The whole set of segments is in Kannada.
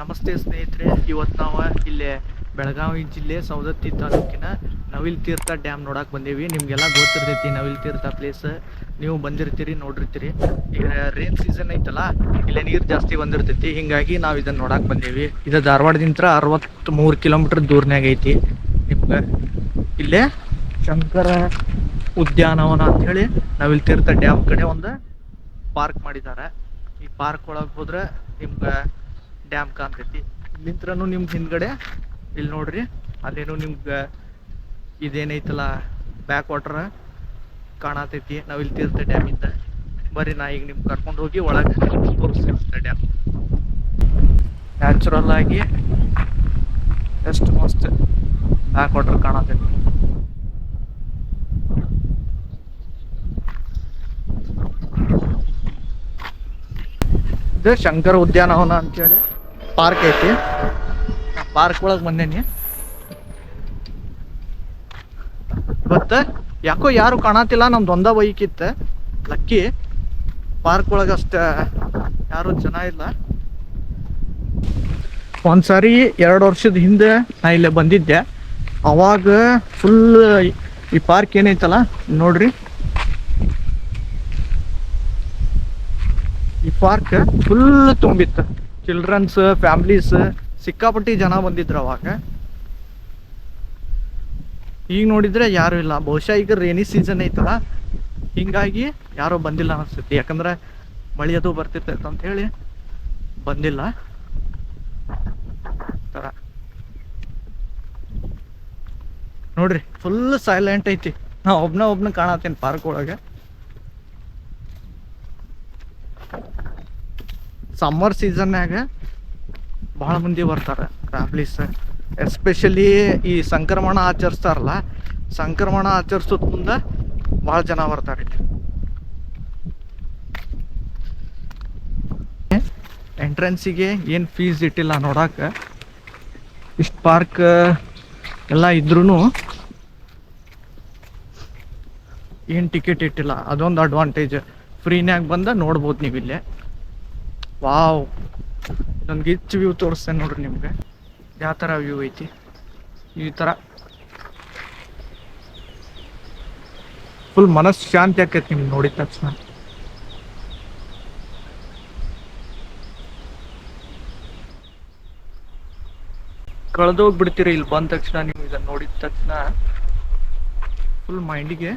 ನಮಸ್ತೆ ಸ್ನೇಹಿತರೆ ಇವತ್ತು ನಾವು ಇಲ್ಲಿ ಬೆಳಗಾವಿ ಜಿಲ್ಲೆ ಸವದತ್ತಿ ತಾಲೂಕಿನ ನವಿಲ್ ತೀರ್ಥ ಡ್ಯಾಮ್ ನೋಡಕ್ಕೆ ಬಂದೀವಿ. ನಿಮಗೆಲ್ಲ ಗೊತ್ತಿರ್ತೈತಿ ನವಿಲ್ ತೀರ್ಥ ಪ್ಲೇಸ್ ನೀವು ಬಂದಿರ್ತೀರಿ, ನೋಡಿರ್ತೀರಿ. ಈಗ ರೇನ್ ಸೀಸನ್ ಐತಲ್ಲ, ಇಲ್ಲೇ ನೀರು ಜಾಸ್ತಿ ಬಂದಿರ್ತೈತಿ. ಹಿಂಗಾಗಿ ನಾವು ಇದನ್ನು ನೋಡಕ್ಕೆ ಬಂದೀವಿ. ಇದು ಧಾರವಾಡದಿಂದ ಅರವತ್ತ್ ಮೂರು ಕಿಲೋಮೀಟರ್ ದೂರನ್ಯಾಗ ಐತಿ. ನಿಮ್ಗೆ ಇಲ್ಲೇ ಶಂಕರ ಉದ್ಯಾನವನ ಅಂಥೇಳಿ ನವಿಲ್ ತೀರ್ಥ ಡ್ಯಾಮ್ ಕಡೆ ಒಂದು ಪಾರ್ಕ್ ಮಾಡಿದ್ದಾರೆ ಈ ಪಾರ್ಕ್ ಒಳಗೆ ಹೋದ್ರೆ ನಿಮ್ಗೆ ಡ್ಯಾಮ್ ಕಾಣ್ತೈತಿ. ಇಲ್ಲಿಂತ್ರನು ನಿಮ್ಗೆ ಹಿಂದ್ಗಡೆ ಇಲ್ಲಿ ನೋಡ್ರಿ, ಅಲ್ಲೇನು ನಿಮ್ಗೆ ಇದೇನೈತಲ್ಲ ಬ್ಯಾಕ್ ವಾಟರ್ ಕಾಣತೈತಿ. ನಾವು ಇಲ್ಲಿ ತೀರ್ಥ ಡ್ಯಾಮಿಂದ ಬರ್ರಿ, ನಾ ಈಗ ನಿಮ್ಗೆ ಕರ್ಕೊಂಡು ಹೋಗಿ ಒಳಗೆ ತೋರಿಸ್ತೀವಿ ಡ್ಯಾಮ್ ನ್ಯಾಚುರಲ್ ಆಗಿ ಎಷ್ಟು ಮಸ್ತ್ ಬ್ಯಾಕ್ ವಾಟರ್ ಕಾಣತೈತಿ. ಇದು ಶಂಕರ ಉದ್ಯಾನವನ ಅಂತೇಳಿ. ಪಾರ್ಕ್ ಐತಿ. ಪಾರ್ಕ್ ಒಳಗೆ ಬಂದೇನಿ. ಇವತ್ತು ಯಾಕೋ ಯಾರು ಕಾಣತಿಲ್ಲ ನಮ್ದು ಒಂದ ಬೈಕ್ ಇತ್ತು. ಲಕ್ಕಿ, ಪಾರ್ಕ್ ಒಳಗೆ ಅಷ್ಟ, ಯಾರು ಜನ ಇಲ್ಲ. ಒಂದ್ಸರಿ ಎರಡು ವರ್ಷದ ಹಿಂದೆ ನಾ ಇಲ್ಲೇ ಬಂದಿದ್ದೆ. ಅವಾಗ ಫುಲ್ ಈ ಪಾರ್ಕ್ ಏನೈತಲ್ಲ, ನೋಡ್ರಿ. ಈ ಪಾರ್ಕ್ ಫುಲ್ ತುಂಬಿತ್ತು. ಚಿಲ್ಡ್ರನ್ಸ್ ಫ್ಯಾಮ್ಲೀಸ್ ಸಿಕ್ಕಾಪಟ್ಟಿ ಜನ ಬಂದಿದ್ರು ಅವಾಗ. ಈಗ ನೋಡಿದ್ರೆ ಯಾರು ಇಲ್ಲ. ಬಹುಶಃ ಈಗ ರೇನಿ ಸೀಸನ್ ಐತಲ್ಲ. ಹಿಂಗಾಗಿ ಯಾರು ಬಂದಿಲ್ಲ ಅನಿಸ್ತೈತಿ. ಯಾಕಂದ್ರೆ ಮಳೆ ಅದು ಬರ್ತಿರ್ತೈತೆ ಅಂತ ಹೇಳಿ ಬಂದಿಲ್ಲ. ತರ. ನೋಡ್ರಿ ಫುಲ್ ಸೈಲೆಂಟ್ ಐತಿ. ನಾ ಒಬ್ನ ಒಬ್ನ ಕಾಣತ್ತೇನೆ ಪಾರ್ಕ್ ಒಳಗೆ. ಸಮ್ಮರ್ ಸೀಸನ್ಯಾಗ ಭಾಳ ಮಂದಿ ಬರ್ತಾರೆ ಫ್ಯಾಮ್ಲೀಸ್ ಎಸ್ಪೆಷಲಿ ಈ ಸಂಕ್ರಮಣ ಆಚರಿಸ್ತಾರಲ್ಲ, ಸಂಕ್ರಮಣ ಆಚರಿಸೋದ್ ಮುಂದೆ ಭಾಳ ಜನ ಬರ್ತಾರೆ ಎಂಟ್ರೆನ್ಸಿಗೆ ಏನು ಫೀಸ್ ಇಟ್ಟಿಲ್ಲ ನೋಡಕ್ಕೆ ಇಷ್ಟು ಪಾರ್ಕ್ ಎಲ್ಲ ಇದ್ರೂ ಏನು ಟಿಕೆಟ್ ಇಟ್ಟಿಲ್ಲ. ಅದೊಂದು ಅಡ್ವಾಂಟೇಜ್ ಫ್ರೀನ್ಯಾಗ ಬಂದ ನೋಡ್ಬೋದು ನೀವು ಇಲ್ಲೇ ವಾವ್. ಇದೊಂದು ಗಿಚ್ ವ್ಯೂ ತೋರಿಸ್ತೇನೆ ನೋಡ್ರಿ ನಿಮಗೆ. ಯಾವ ಥರ ವ್ಯೂ ಐತಿ? ಈ ಥರ ಫುಲ್ ಮನಸ್ಸು ಶಾಂತಿ ಆಕೈತಿ ನಿಮ್ಗೆ ನೋಡಿದ ತಕ್ಷಣ. ಕಳೆದೋಗ್ಬಿಡ್ತೀರಿ ಇಲ್ಲಿ ಬಂದ ತಕ್ಷಣ ನೀವು ಇದನ್ನ ನೋಡಿದ ತಕ್ಷಣ? ಫುಲ್ ಮೈಂಡಿಗೆ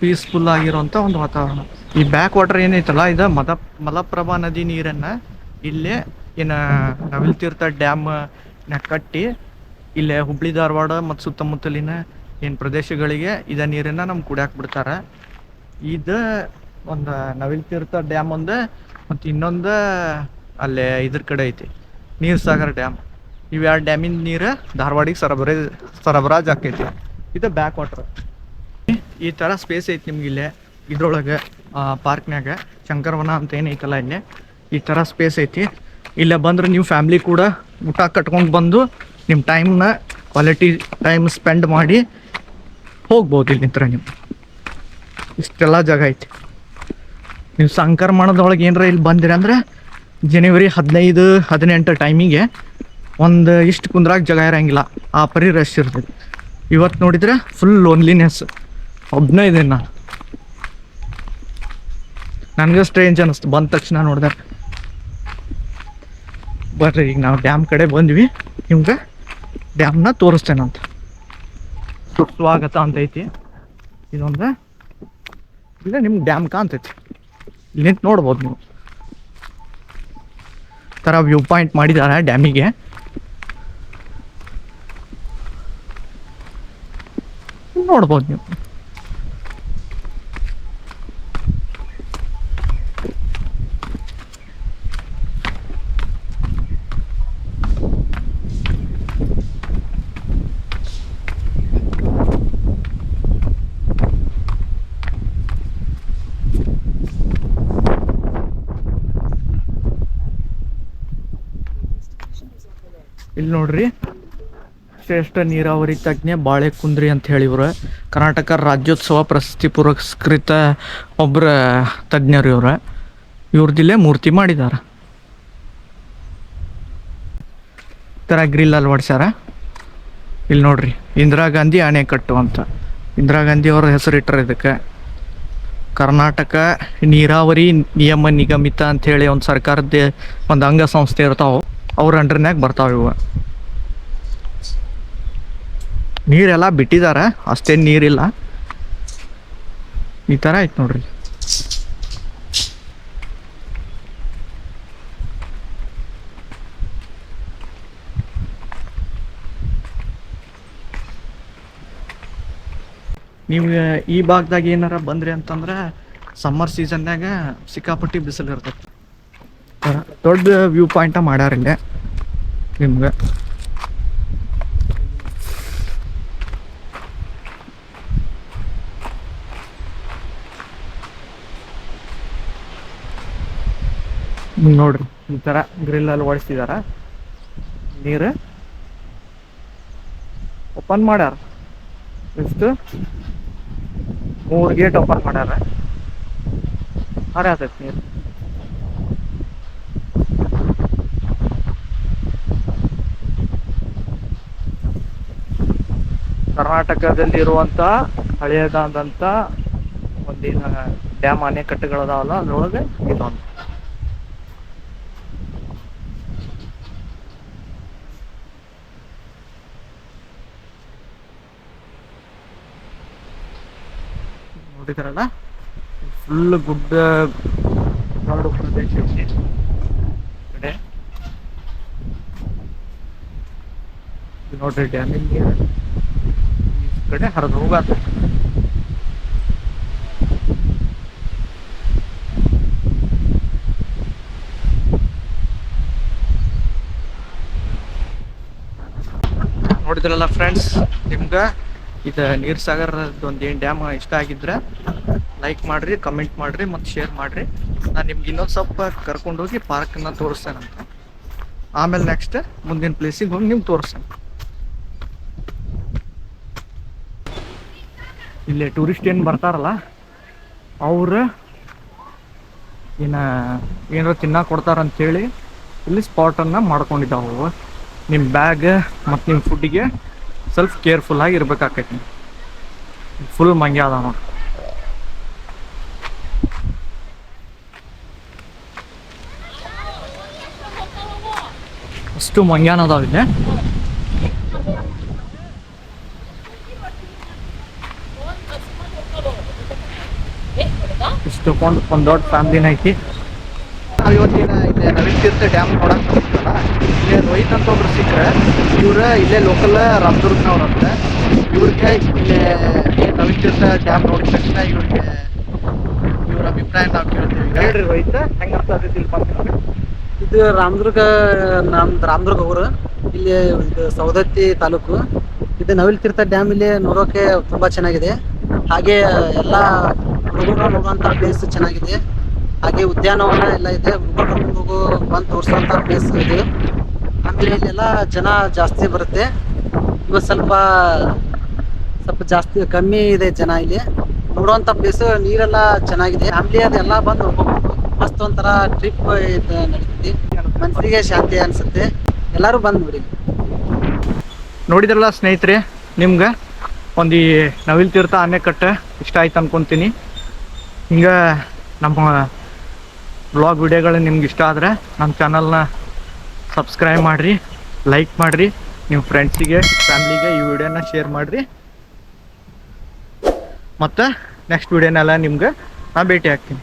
ಪೀಸ್ಫುಲ್ ಆಗಿರೋಂಥ ಒಂದು ವಾತಾವರಣ. ಈ ಬ್ಯಾಕ್ ವಾಟರ್ ಏನೈತಲ್ಲ ಇದು ಮದ, ಮಲಪ್ರಭಾ ನದಿ ನೀರನ್ನ ಇಲ್ಲೇ ಏನ ನವಿಲ್ ತೀರ್ಥ ಡ್ಯಾಮ್ನ ಕಟ್ಟಿ ಇಲ್ಲೇ ಹುಬ್ಳಿ ಧಾರವಾಡ ಮತ್ತು ಸುತ್ತಮುತ್ತಲಿನ ಏನು ಪ್ರದೇಶಗಳಿಗೆ ಇದ ನೀರನ್ನ ನಮ್ಗೆ ಕುಡಿಯಾಕ್ ಬಿಡ್ತಾರ ಇದು ಒಂದು ನವಿಲ್ ತೀರ್ಥ ಡ್ಯಾಮ್ ಒಂದು, ಮತ್ತು ಇನ್ನೊಂದು ಅಲ್ಲೇ ಇದ್ರ ಕಡೆ ಐತಿ ನೀರ್ ಸಾಗರ್ ಡ್ಯಾಮ್ ಇವು ಎರಡು ಡ್ಯಾಮಿನ ನೀರು ಧಾರವಾಡಿಗೆ ಸರಬರಾಜ್ ಸರಬರಾಜ್ ಆಕೈತಿ ಇದು ಬ್ಯಾಕ್ ವಾಟರ್ ಈ ಥರ ಸ್ಪೇಸ್ ಐತಿ ನಿಮ್ಗೆ ಇಲ್ಲೇ, ಇದ್ರೊಳಗೆ ಪಾರ್ಕ್ನಾಗ ಶಂಕರವನ ಅಂತ ಏನೈತಲ್ಲ ಇಲ್ಲಿ. ಈ ಥರ ಸ್ಪೇಸ್ ಐತಿ. ಇಲ್ಲೇ ಬಂದ್ರೆ ನೀವು ಫ್ಯಾಮ್ಲಿ ಕೂಡ ಊಟ ಕಟ್ಕೊಂಡು ಬಂದು ನಿಮ್ಮ ಟೈಮ್ನ ಕ್ವಾಲಿಟಿ ಟೈಮ್ ಸ್ಪೆಂಡ್ ಮಾಡಿ ಹೋಗ್ಬೋದು ಇಲ್ಲಿ ನಿಂತರ ನೀವು. ಇಷ್ಟೆಲ್ಲ ಜಾಗ ಐತಿ. ನೀವು ಸಂಕ್ರಮಣದೊಳಗೆ ಏನಾರ ಇಲ್ಲಿ ಬಂದಿರಿ ಅಂದ್ರೆ ಜನವರಿ ಹದಿನೈದು, ಹದಿನೆಂಟು ಟೈಮಿಗೆ ಒಂದು ಇಷ್ಟು ಕುಂದ್ರಾಗ ಜಾಗ ಇರೋಂಗಿಲ್ಲ. ಆ ಪರಿ ರಶ್ ಇರ್ತೈತಿ. ಇವತ್ತು ನೋಡಿದ್ರೆ ಫುಲ್ ಲೋನ್ಲಿನೆಸ್ ಒಬ್ಬನೇ ಇದೆ ನಾನು ನನಗೆ ಸ್ಟ್ರೇಂಜ್ ಅನ್ನಿಸ್ತು ಬಂದ ತಕ್ಷಣ ನೋಡಿದೆ. ಬರ್ರಿ ಈಗ ನಾವು ಡ್ಯಾಮ್ ಕಡೆ ಬಂದ್ವಿ. ನಿಮ್ಗೆ ಡ್ಯಾಮ್ನ ತೋರಿಸ್ತೇನಂತ. ಸುಸ್ವಾಗತ ಅಂತ ಐತಿ ಇದೊಂದು ಇಲ್ಲ ನಿಮ್ಗೆ ಡ್ಯಾಮ್ ಕಾಣ್ತೈತಿ ಇಲ್ಲಿ ನಿಂತು ನೋಡ್ಬೋದು ನೀವು. ಥರ ವ್ಯೂ ಪಾಯಿಂಟ್ ಮಾಡಿದ್ದಾರೆ ಡ್ಯಾಮಿಗೆ ನೋಡ್ಬೋದು ನೀವು. ಇಲ್ಲಿ ನೋಡ್ರಿ. ಶ್ರೇಷ್ಠ ನೀರಾವರಿ ತಜ್ಞ ಬಾಳೆಕುಂದ್ರಿ ಅಂತ ಹೇಳಿವ್ರು ಕರ್ನಾಟಕ ರಾಜ್ಯೋತ್ಸವ ಪ್ರಶಸ್ತಿ ಪುರಸ್ಕೃತ ಒಬ್ಬರ ತಜ್ಞರು ಇವ್ರ. ಇವ್ರದಿಲ್ಲೇ ಮೂರ್ತಿ ಮಾಡಿದಾರ. ಥರ ಗ್ರಿಲ್ ಅಳವಡಿಸ್ಯಾರ ಇಲ್ಲಿ ನೋಡ್ರಿ, ಇಂದಿರಾ ಗಾಂಧಿ ಅಣೆಕಟ್ಟು ಅಂತ. ಇಂದಿರಾ ಗಾಂಧಿ ಅವ್ರ ಹೆಸರಿಟ್ಟರು ಇದಕ್ಕೆ. ಕರ್ನಾಟಕ ನೀರಾವರಿ ನಿಯಮ ನಿಗಮಿತ ಹೇಳಿ ಒಂದು ಸರ್ಕಾರದ ಒಂದು ಅಂಗಸಂಸ್ಥೆ ಇರ್ತಾವೆ. ಅವ್ರ ಅಂಡರ್ನ್ಯಾಗ ಬರ್ತಾವೆ ಇವು ನೀರೆಲ್ಲ ಬಿಟ್ಟಿದ್ದಾರೆ ಅಷ್ಟೇನು ನೀರಿಲ್ಲ. ಈ ಥರ ಐತೆ ನೋಡ್ರಿ. ನೀವು ಈ ಭಾಗದಾಗ ಏನಾರ ಬಂದ್ರಿ ಅಂತಂದ್ರೆ ಸಮ್ಮರ್ ಸೀಸನ್ನಾಗ ಸಿಕ್ಕಾಪಟ್ಟಿ ಬಿಸಿಲು ಇರ್ತೈತಿ ದೊಡ್ಡ ವ್ಯೂ ಪಾಯಿಂಟ ಮಾಡ್ಯಾರ ಇಲ್ಲೇ ನಿಮ್ಗೆ ನೋಡ್ರಿ, ಈ ತರ ಗ್ರಿಲ್ ಅಲ್ಲಿ ಓಡಿಸ್ತಿದಾರ. ನೀರು ಓಪನ್ ಮಾಡ್ಯಾರ. ಎಷ್ಟು ಮೂರು ಗೇಟ್ ಓಪನ್ ಮಾಡ್ಯಾರ. ಹರಿಯಾತೈತಿ ನೀರು. ಕರ್ನಾಟಕದಲ್ಲಿರುವಂಥ ಹಳೆಯದಾದಂಥ ಒಂದಿನ ಡ್ಯಾಮ್ ಅಣೆಕಟ್ಟುಗಳದಾವಲ್ಲ ಅದ್ರೊಳಗೆ ಇದೊಂದು. ನೋಡಿದ್ರಲ್ಲ? ಫುಲ್ ಗುಡ್ಡ ಕಾಡು ಪ್ರದೇಶ ಕಡೆ. ನೋಡ್ರಿ ಡ್ಯಾಮಿಂಗ್ ಕಡೆ ಹರಿದು ಹೋಗತ್ತೆ ನೋಡಿದ್ರಲ್ಲ ಫ್ರೆಂಡ್ಸ್ ನಿಮ್ಗೆ ಇದ ನೀರ್ ಒಂದು ಏನು ಡ್ಯಾಮ್ ಇಷ್ಟ ಆಗಿದ್ರೆ ಲೈಕ್ ಮಾಡ್ರಿ ಕಮೆಂಟ್ ಮಾಡ್ರಿ ಮತ್ತು ಶೇರ್ ಮಾಡ್ರಿ. ನಾನು ನಿಮ್ಗೆ ಇನ್ನೊಂದು ಸ್ವಲ್ಪ ಕರ್ಕೊಂಡು ಹೋಗಿ ಪಾರ್ಕನ್ನ ತೋರಿಸ್ತೇನಂತ. ಆಮೇಲೆ ನೆಕ್ಸ್ಟ್ ಮುಂದಿನ ಪ್ಲೇಸಿಗೆ ಹೋಗಿ ನಿಮ್ಗೆ ತೋರಿಸ್ತೇನೆ. ಇಲ್ಲೇ ಟೂರಿಸ್ಟ್ ಏನು ಬರ್ತಾರಲ್ಲ, ಅವರು ಇನ್ನ ಏನಾರ ಚಿನ್ನ ಕೊಡ್ತಾರಂತೇಳಿ ಇಲ್ಲಿ ಸ್ಪಾಟನ್ನು ಮಾಡ್ಕೊಂಡಿದ್ದಾವೆ ನಿಮ್ಮ ಬ್ಯಾಗ್ ಮತ್ತು ನಿಮ್ಮ ಫುಡ್ಡಿಗೆ ಸ್ವಲ್ಪ ಕೇರ್ಫುಲ್ ಆಗಿ ಇರ್ಬೇಕಾಕೈತಿ. ಫುಲ್ ಮಂಗ್ಯ ಅದ ನೋಡಿ. ಅಷ್ಟು ಮಂಗ್ಯಾನ ಅದಾವ ಇಲ್ಲಿ. ಇಷ್ಟು ಒಂದ್ ಒಂದು ದೊಡ್ಡ ಫ್ಯಾಮಿಲಿನ ಐತಿ. ನಾವು ಇವತ್ತಿನ ಇಲ್ಲೇ ನವೀನ್ ತೀರ್ಥ ಡ್ಯಾಮ್ ನೋಡಕ್ ಬಂದಿದ್ದಲ್ಲ ಇಲ್ಲೇ ರೋಹಿತ್ ಅಂತ ಒಬ್ರು ಸಿಕ್ಕರೆ ಇವ್ರ ಇಲ್ಲೇ ಲೋಕಲ್ ರಾಮದುರ್ಗ್ನವ್ರು ಅಂತ ಇವ್ರಿಗೆ ಇಲ್ಲೇ ನವೀನ್ ತೀರ್ಥ ಡ್ಯಾಮ್ ನೋಡಿದ ತಕ್ಷಣ ಇವ್ರಿಗೆ ಇವ್ರ ಅಭಿಪ್ರಾಯ ನಾವು ಕೇಳ್ತೀವಿ. ಹೇಳ್ರಿ ರೋಹಿತ್ ಹೆಂಗ ಇಲ್ಲಿ ಇದು ರಾಮದುರ್ಗ ನಮ್ ರಾಮದುರ್ಗ ಊರು. ಇಲ್ಲಿ ಇದು ಸೌದತ್ತಿ ತಾಲೂಕು. ಇದು ನವಿಲ್ ತೀರ್ಥ ಡ್ಯಾಮ್ ಇಲ್ಲಿ ನೋಡೋಕೆ ತುಂಬಾ ಚೆನ್ನಾಗಿದೆ. ಹಾಗೆ ಎಲ್ಲ ಹುಡುಗರು ನೋಡುವಂತ ಪ್ಲೇಸ್ ಚೆನ್ನಾಗಿದೆ. ಹಾಗೆ ಉದ್ಯಾನವನ ಎಲ್ಲ ಇದೆ. ಹುಡುಗರು ಬಂದು ತೋರಿಸುವಂತ ಪ್ಲೇಸ್ ಇದೆ. ಆಮೇಲೆ ಇಲ್ಲೆಲ್ಲ ಜನ ಜಾಸ್ತಿ ಬರುತ್ತೆ. ಇವತ್ತು ಸ್ವಲ್ಪ ಸ್ವಲ್ಪ ಜಾಸ್ತಿ, ಕಮ್ಮಿ ಇದೆ ಜನ ಇಲ್ಲಿ. ನೋಡುವಂತ ಪ್ಲೇಸ್ ನೀರೆಲ್ಲ ಚೆನ್ನಾಗಿದೆ. ಫ್ಯಾಮಿಲಿ ಅದೆಲ್ಲ ಬಂದು ನೋಡ್ಕೋಬಹುದು ಮಸ್ತ್ ಒಂಥರ ಟ್ರಿಪ್ ನಡೀತೈತಿ. ಮನಸ್ಸಿಗೆ ಶಾಂತಿ ಅನ್ಸುತ್ತೆ. ಎಲ್ಲರೂ ಬಂದು ನೋಡಿ. ನೋಡಿದ್ರಲ್ಲ ಸ್ನೇಹಿತರೆ, ನಿಮ್ಗೆ? ಒಂದು ಈ ನವಿಲ್ ತೀರ್ಥ ಅಣೆಕಟ್ಟೆ ಇಷ್ಟ ಆಯ್ತು ಅನ್ಕೊಂತೀನಿ. ಹಿಂಗೆ ನಮ್ಮ ಬ್ಲಾಗ್ ವಿಡಿಯೋಗಳು ನಿಮ್ಗೆ ಇಷ್ಟ ಆದರೆ ನಮ್ಮ ಚಾನಲ್ನ ಸಬ್ಸ್ಕ್ರೈಬ್ ಮಾಡಿರಿ ಲೈಕ್ ಮಾಡಿರಿ, ನಿಮ್ಮ ಫ್ರೆಂಡ್ಸಿಗೆ ಫ್ಯಾಮ್ಲಿಗೆ ಈ ವಿಡಿಯೋನ ಶೇರ್ ಮಾಡಿರಿ. ಮತ್ತು ನೆಕ್ಸ್ಟ್ ವಿಡಿಯೋನೆಲ್ಲ ನಿಮ್ಗೆ ನಾನು ಭೇಟಿ ಆಗ್ತೀನಿ.